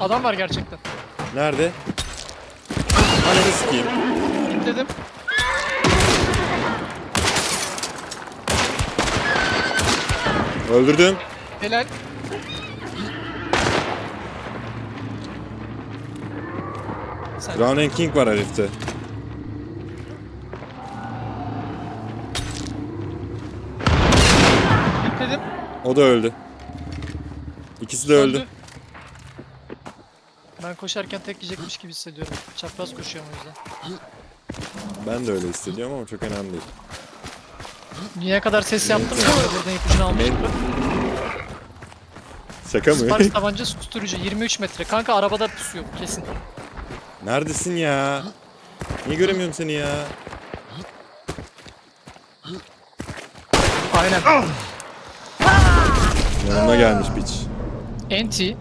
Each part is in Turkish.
Adam var gerçekten. Nerede? Ananı sikeyim. Dedim. Öldürdüm. Helal. Sen Crown and King var herifte. dedim. O da öldü. İkisi de öldü. Ben koşarken tek yiyecekmiş gibi hissediyorum. Çapraz koşuyorum o yüzden. Ben de öyle hissediyorum ama çok önemli değil. Niye kadar ses yaptım ya. Buradan ipucunu almıştım. Şaka mı? Sparks tabanca susturucu 23 metre. Kanka arabada pusuyor kesin. Neredesin ya? Niye göremiyorum seni ya? Aynen. Yanıma gelmiş piç. Anti.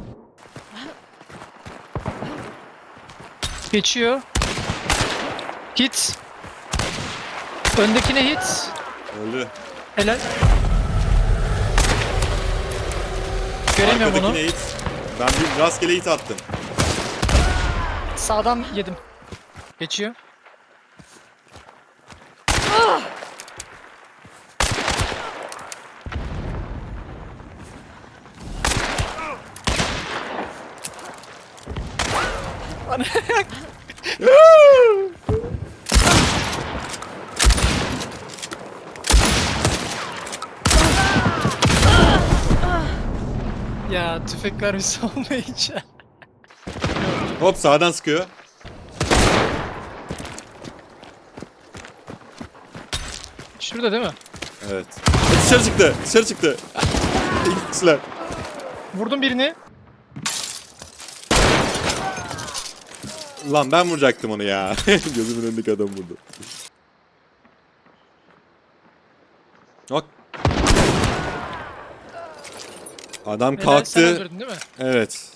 Geçiyor. Hit. Öndekine hit. Öldü. Helal. Göremiyorum. Arkadakine hit. Ben bir rastgele hit attım. Sağdan yedim. Geçiyor. ya tüfek mermisi olmayınca. Hop sağdan sıkıyor. Şurada değil mi? Evet. Dışarı çıktı. Dışarı çıktı. İki kişiler. Vurdum birini. Lan ben vuracaktım onu ya. Gözümün önündeki adam vurdu. Bak. Adam Helal, sen kalktı. öldürdün değil mi? Evet.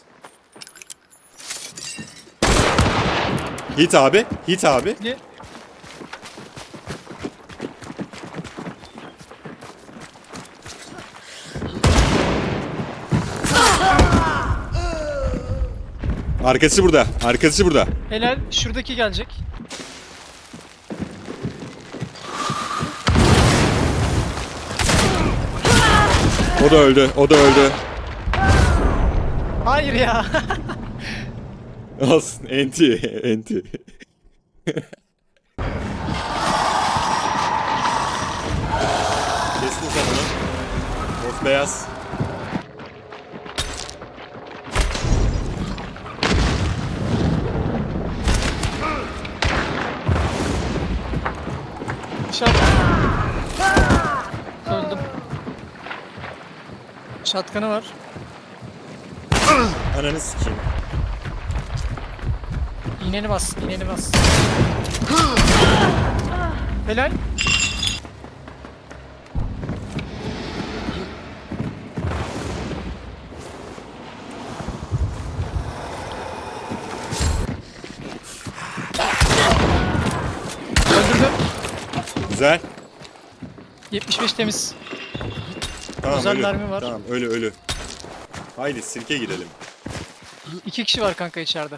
Hit abi. Hit abi. Ne? Arkası burada. Arkası burada. Helal. Şuradaki gelecek. O da öldü. O da öldü. Hayır ya. Olsun. Enti. Enti. Şatkanı var. Ananı sikeyim. İğneni bas, iğneni bas. Helal. Öldürdüm. Güzel. 75 temiz. Ölü. var. Tamam ölü ölü. Haydi sirke gidelim. İki kişi var kanka içeride.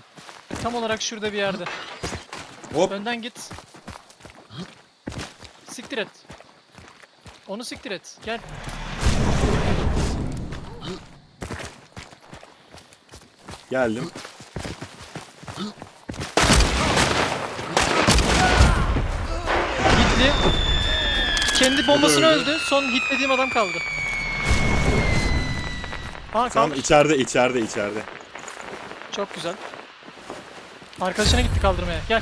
Tam olarak şurada bir yerde. Hop. Önden git. Siktir et. Onu siktir et. Gel. Geldim. Hitli. Kendi bombasını öldü. öldü. Son hitlediğim adam kaldı. Ha Tam kaldı. içeride içeride içeride. Çok güzel. Arkadaşına gitti kaldırmaya. Gel.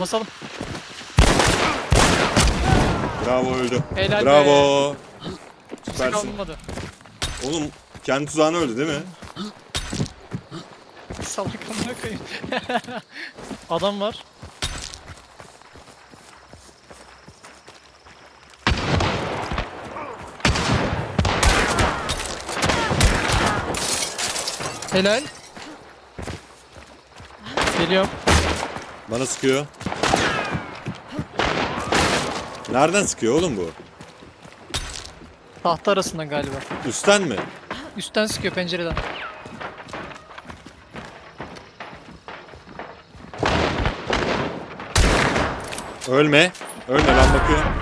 Basalım. Bravo öldü. Helal. Bravo. Kimse Süpersin. Oğlum kendi tuzağına öldü değil mi? Salak amına koyayım. adam var. Helal. Geliyorum. Bana sıkıyor. Nereden sıkıyor oğlum bu? Tahta arasından galiba. Üstten mi? Üstten sıkıyor pencereden. Ölme. Ölme ben bakıyorum.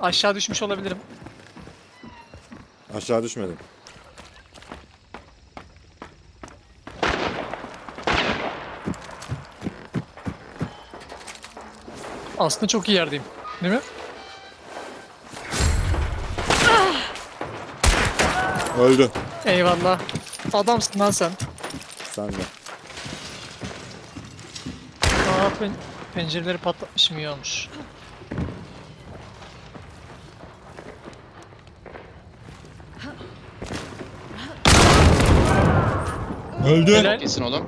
Aşağı düşmüş olabilirim. Aşağı düşmedim. Aslında çok iyi yerdeyim. Değil mi? Öldü. Eyvallah. Adamsın lan sen. Sen de. Aa, pen pencereleri patlatmışım iyi olmuş. Öldü. Helal. Kesin oğlum.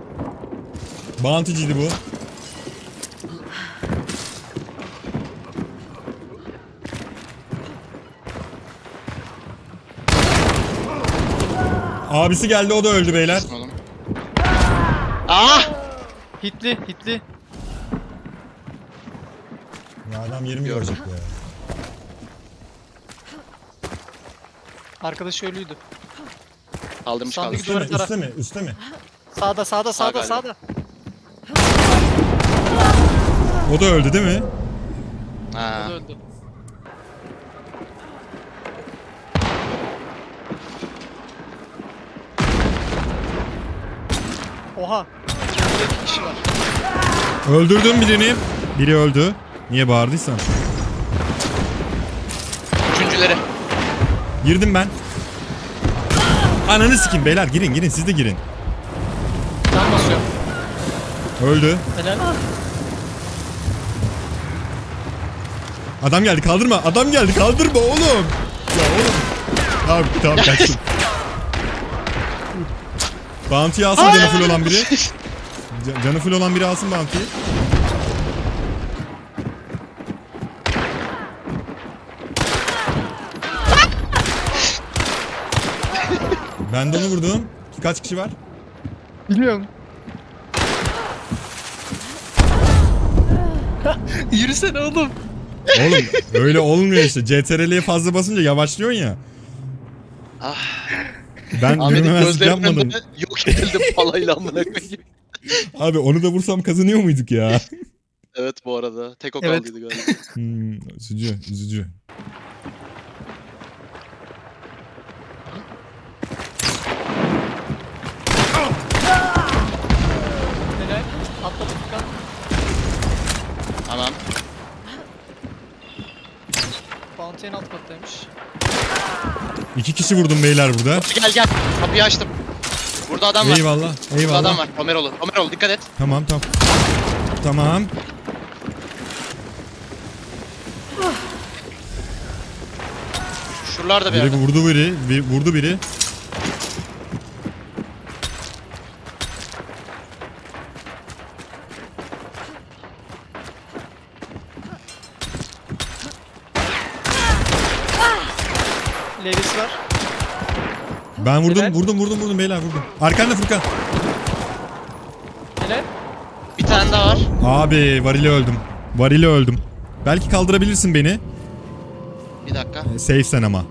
Bounty'ciydi bu. Abisi geldi o da öldü beyler. Oğlum. Ah! Hitli, hitli. Ya adam yerimi görecek ya. Arkadaş ölüydü. Kaldırmış Sandık kaldırmış. Duvarı Üste mi? tara. Üste mi? Üste mi? Sağda, sağda, sağda, galiba. sağda. O da öldü değil mi? Ha. O da öldü. Oha. Burada iki kişi var. Öldürdüm birini. Biri öldü. Niye bağırdıysan? Üçüncüleri. Girdim ben. Ananı sikin beyler girin girin siz de girin. Can basıyor. Öldü. Helal. Adam geldi kaldırma. Adam geldi kaldırma oğlum. Ya oğlum. Tamam tamam kaçtım. Bounty'yi alsın canı full olan biri. Ca- Canı full olan biri alsın Bounty'yi. Ben de onu vurdum. Kaç kişi var? Biliyorum. Yürüsene oğlum. Oğlum öyle olmuyor işte. CTRL'ye fazla basınca yavaşlıyorsun ya. Ah. Ben Ahmet'in gözlerinin yapmadım. önünde yok edildim palayla amına koyayım. Abi onu da vursam kazanıyor muyduk ya? Evet bu arada. Tek o Evet. kaldıydı galiba. Hmm, üzücü, üzücü. Helal. Atladı Furkan. Tamam. Bounty en alt kattaymış. İki kişi vurdum beyler burada. Gel gel. Kapıyı açtım. Burada adam var. Eyvallah, Burada eyvallah. adam var. Romerolu. Romerolu dikkat et. Tamam, tamam. Tamam. Şuralarda bir Biri yerde. vurdu biri, bir- vurdu biri. Levis var. Ben vurdum, Helal. vurdum, vurdum, vurdum beyler vurdum. Arkanda Furkan. Helal. Bir tane daha var. Abi varile öldüm. Varile öldüm. Belki kaldırabilirsin beni. Bir dakika. E, Safe sen ama.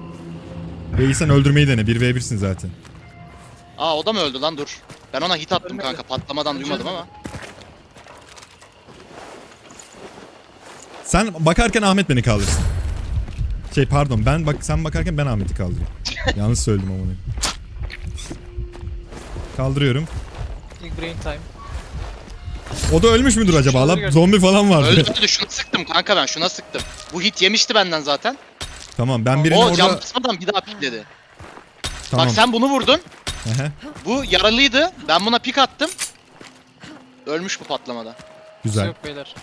Ve sen öldürmeyi dene. 1v1'sin zaten. Aa o da mı öldü lan dur. Ben ona hit attım Ölmedi. kanka. Patlamadan duymadım ama. Sen bakarken Ahmet beni kaldırsın. Şey pardon ben bak sen bakarken ben Ahmet'i kaldırıyorum. Yanlış söyledim ama. Kaldırıyorum. Big brain time. O da ölmüş müdür acaba? Şunları Allah gör. zombi falan vardı. Öldü öldü. Şuna sıktım kanka ben. Şuna sıktım. Bu hit yemişti benden zaten. Tamam ben birini o orada... cam basmadan bir daha pikledi. Tamam. Bak sen bunu vurdun. Ehe, Bu yaralıydı. Ben buna pik attım. Ölmüş bu patlamada. Güzel. Yok beyler.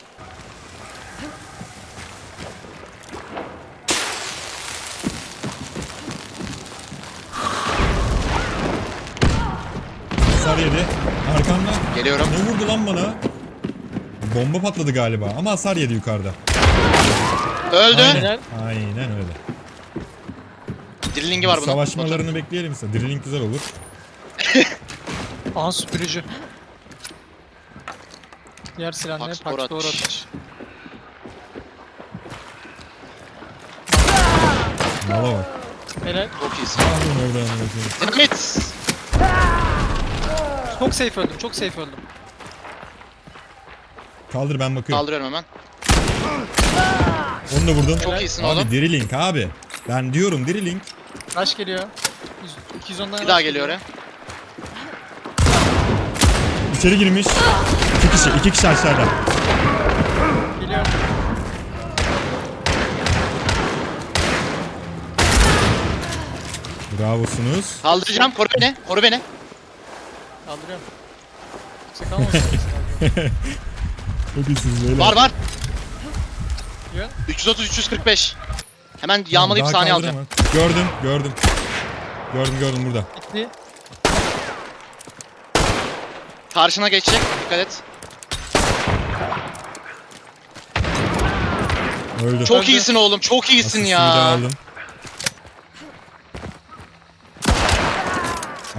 Hasar yedi. Arkamda. Geliyorum. Ne vurdu lan bana? Bomba patladı galiba ama hasar yedi yukarıda. Öldü. Aynen. Aynen öyle. Drilling'i var bunun. Savaşmalarını bekleyelim ise. Drilling güzel olur. Aha süpürücü. Diğer silah ne? Pax Pax doğru doğru atış. Mala bak. Helal. Çok iyisin. Dinamit. Çok safe öldüm. Çok safe öldüm. Kaldır ben bakıyorum. Kaldırıyorum hemen. Onu da vurdum. Çok iyisin abi, oğlum. Dirilink abi. Ben diyorum Dirilink. Rush geliyor. 100 210'dan Bir daha geliyor oraya. İçeri girmiş. İki kişi, iki kişi aşağıda. Geliyor. Bravosunuz. Kaldıracağım. Koru beni. Koru beni. Kaldırıyorum. Yüksek almamışsın. Çok iyisiniz beyler. Var var. Geliyor. 330 345. Hemen yağmalayıp saniye alacağım. Gördüm, gördüm. Gördüm, gördüm burada. Bitti. Karşına geçecek. Dikkat et. Öldü. Çok Öldü. iyisin oğlum. Çok iyisin Asistimi de ya. aldım.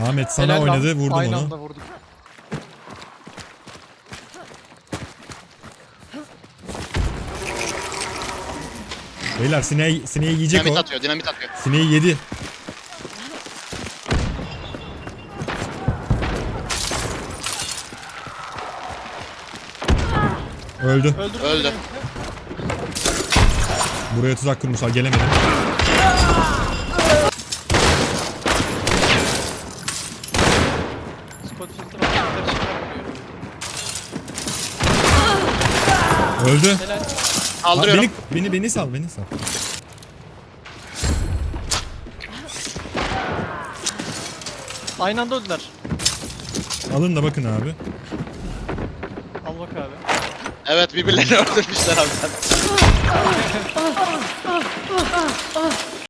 Ahmet sana Helal lan. oynadı, vurdum Aynı onu. anda vurduk. Beyler sineği, sineği yiyecek Dinamit o. atıyor. Dinamit atıyor. Sineği yedi. Öldü. Öldürdüm. Öldü. Buraya tuzak kurmuşlar gelemedim. Öldü. Helal. Kaldırıyorum. beni, beni, beni sal, beni sal. Aynı anda öldüler. Alın da bakın abi. Al bak abi. Evet birbirlerini öldürmüşler abi.